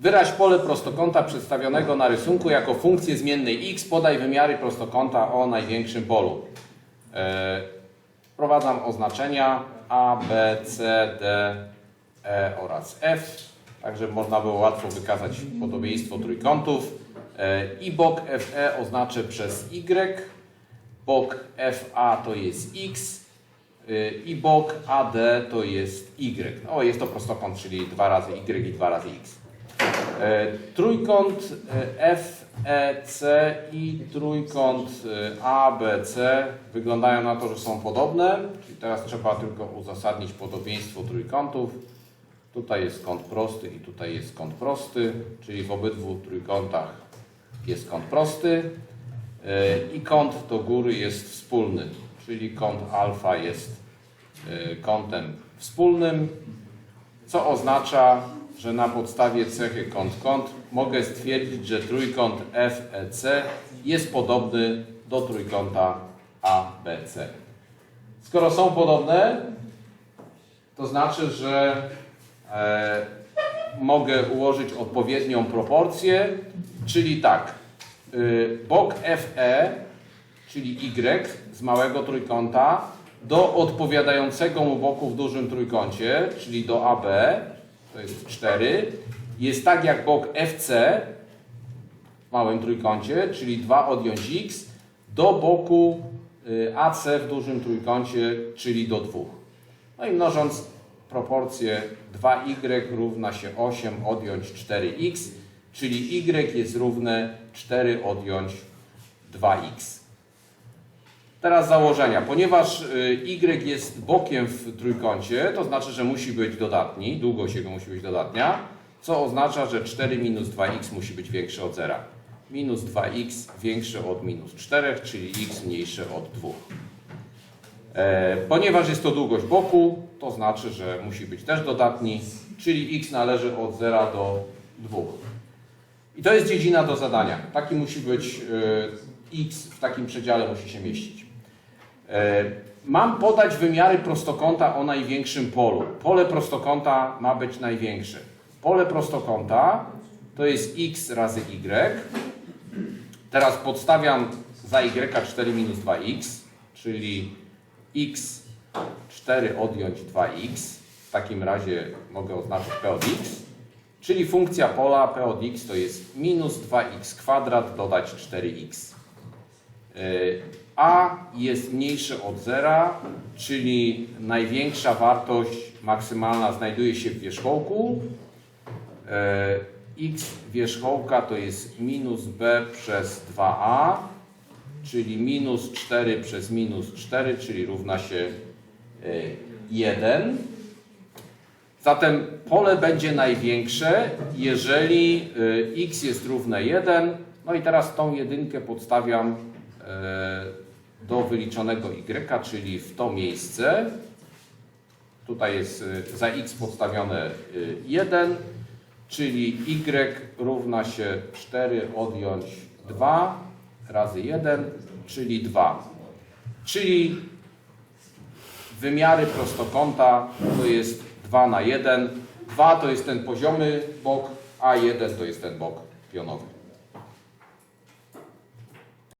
Wyraź pole prostokąta przedstawionego na rysunku jako funkcję zmiennej x. Podaj wymiary prostokąta o największym polu. E, Wprowadzam oznaczenia A, B, C, D, E oraz F, tak żeby można było łatwo wykazać podobieństwo trójkątów. E, I bok FE oznaczę przez Y, bok FA to jest X y, i bok AD to jest Y. No jest to prostokąt, czyli 2 razy Y i 2 razy X. E, Trójkąt e, FEC i trójkąt e, ABC wyglądają na to, że są podobne. Czyli teraz trzeba tylko uzasadnić podobieństwo trójkątów. Tutaj jest kąt prosty i tutaj jest kąt prosty, czyli w obydwu trójkątach jest kąt prosty i kąt do góry jest wspólny, czyli kąt alfa jest kątem wspólnym, co oznacza, że na podstawie cechy kąt-kąt mogę stwierdzić, że trójkąt FEC jest podobny do trójkąta ABC. Skoro są podobne, to znaczy, że e, mogę ułożyć odpowiednią proporcję, czyli tak, y, bok FE, czyli Y z małego trójkąta, do odpowiadającego mu boku w dużym trójkącie, czyli do AB, to jest 4, jest tak jak bok FC w małym trójkącie, czyli 2 odjąć x, do boku y, AC w dużym trójkącie, czyli do 2. No i mnożąc proporcję 2y równa się 8 odjąć 4x, czyli y jest równe 4 odjąć 2x. Teraz założenia. Ponieważ y, y jest bokiem w trójkącie, to znaczy, że musi być dodatni, długość jego musi być dodatnia, co oznacza, że 4 minus 2x musi być większe od zera. Minus 2x większe od minus 4, czyli x mniejsze od 2. E, Ponieważ jest to długość boku, to znaczy, że musi być też dodatni, czyli x należy od 0 do 2. I to jest dziedzina do zadania. Taki musi być e, x w takim przedziale musi się mieścić. E, Mam podać wymiary prostokąta o największym polu. Pole prostokąta ma być największe. Pole prostokąta to jest x razy y. Teraz podstawiam za y 4 minus 2x, czyli x 4 odjąć 2x. W takim razie mogę oznaczyć p od x. Czyli funkcja pola p od x to jest minus 2x kwadrat dodać 4x. A jest mniejsze od zera, czyli największa wartość maksymalna znajduje się w wierzchołku. Y, X wierzchołka to jest minus b przez 2a, czyli minus 4 przez minus 4, czyli równa się y, 1. Zatem pole będzie największe, jeżeli y, x jest równe 1. No i teraz tą jedynkę podstawiam e, wyliczonego y, czyli w to miejsce. Tutaj jest y, za x podstawione y, 1, czyli y równa się 4 odjąć 2 razy 1, czyli 2. Czyli wymiary prostokąta to jest 2 na 1. 2 to jest ten poziomy bok, a 1 to jest ten bok pionowy.